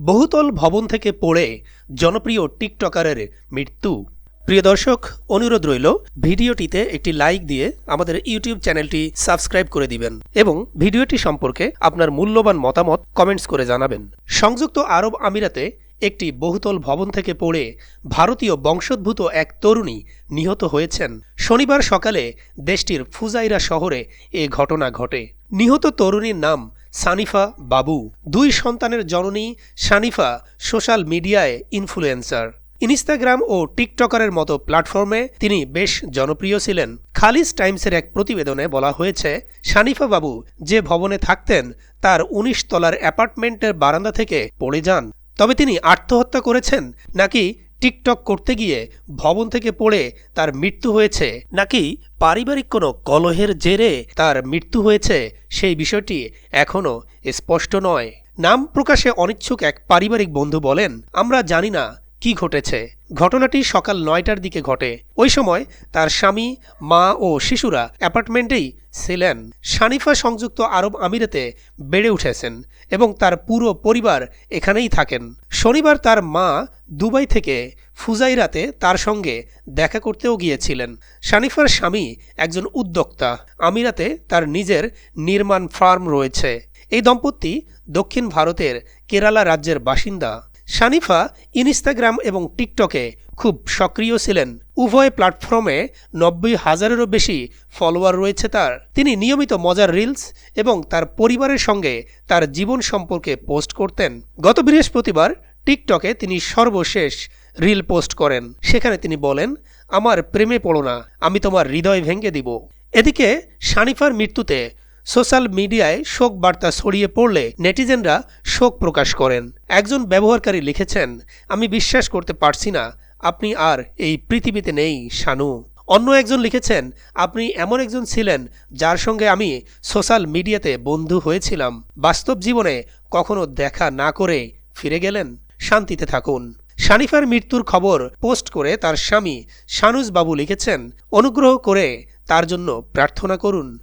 বহুতল ভবন থেকে পড়ে জনপ্রিয় টিকটকারের মৃত্যু। প্রিয় দর্শক, অনুরোধ রইল, ভিডিওটিতে একটি লাইক দিয়ে আমাদের ইউটিউব চ্যানেলটি সাবস্ক্রাইব করে দিবেন এবং ভিডিওটি সম্পর্কে আপনার মূল্যবান মতামত কমেন্টস করে জানাবেন। সংযুক্ত আরব আমিরাতে একটি বহুতল ভবন থেকে পড়ে ভারতীয় বংশোদ্ভূত এক তরুণী নিহত হয়েছেন। শনিবার সকালে দেশটির ফুজাইরা শহরে এ ঘটনা ঘটে। নিহত তরুণীর নাম সানিফা বাবু, দুই সন্তানের জননী সানিফা, সোশ্যাল মিডিয়ায় ইনফ্লুয়েন্সার। ইনস্টাগ্রাম ও টিকটকারের মতো প্ল্যাটফর্মে তিনি বেশ জনপ্রিয় ছিলেন। খালিজ টাইমসের এক প্রতিবেদনে বলা হয়েছে, সানিফা বাবু যে ভবনে থাকতেন, তার উনিশ তলার অ্যাপার্টমেন্টের বারান্দা থেকে পড়ে যান। তবে তিনি আত্মহত্যা করেছেন, নাকি টিকটক করতে গিয়ে ভবন থেকে পড়ে তার মৃত্যু হয়েছে। নাকি পারিবারিক কোনো কলহের জেরে তার মৃত্যু হয়েছে সেই বিষয়টি এখনও স্পষ্ট নয়। নাম প্রকাশে অনিচ্ছুক এক পারিবারিক বন্ধু বলেন, আমরা জানি না কি ঘটেছে? ঘটনাটি সকাল নয়টার দিকে ঘটে। ওই সময় তার স্বামী, মা ও শিশুরা অ্যাপার্টমেন্টেই ছিলেন। শানিফা সংযুক্ত আরব আমিরাতে বেড়ে উঠেছেন এবং তার পুরো পরিবার এখানেই থাকেন। শনিবার তার মা দুবাই থেকে ফুজাইরাতে তার সঙ্গে দেখা করতেও গিয়েছিলেন। শানিফার স্বামী একজন উদ্যোক্তা। আমিরাতে তার নিজের নির্মাণ ফার্ম রয়েছে। এই দম্পতি দক্ষিণ ভারতের কেরালা রাজ্যের বাসিন্দা। শানিফা ইনস্টাগ্রাম এবং টিকটকে খুব সক্রিয় ছিলেন। উভয় প্ল্যাটফর্মে নব্বই হাজারেরও বেশি ফলোয়ার রয়েছে তার। তিনি নিয়মিত মজার রিলস এবং তার পরিবারের সঙ্গে তার জীবন সম্পর্কে পোস্ট করতেন। গত বৃহস্পতিবার টিকটকে তিনি সর্বশেষ রিল পোস্ট করেন। সেখানে তিনি বলেন, আমার প্রেমে পড়ো না, আমি তোমার হৃদয় ভেঙে দিব। এদিকে শানিফার মৃত্যুতে সোশ্যাল মিডিয়ায় শোক বার্তা ছড়িয়ে পড়লে নেটিজেনরা শোক প্রকাশ করেন। একজন ব্যবহারকারী লিখেছেন, আমি বিশ্বাস করতে পারছি না, আপনি আর এই পৃথিবীতে নেই, শানু। অন্য একজন লিখেছেন, আপনি এমন একজন ছিলেন যার সঙ্গে আমি সোশ্যাল মিডিয়াতে বন্ধু হয়েছিলাম। বাস্তব জীবনে কখনো দেখা না করে ফিরে গেলেন। শান্তিতে থাকুন। শানিফার মৃত্যুর খবর পোস্ট করে তার স্বামী শানুজ বাবু লিখেছেন, অনুগ্রহ করে তার জন্য প্রার্থনা করুন।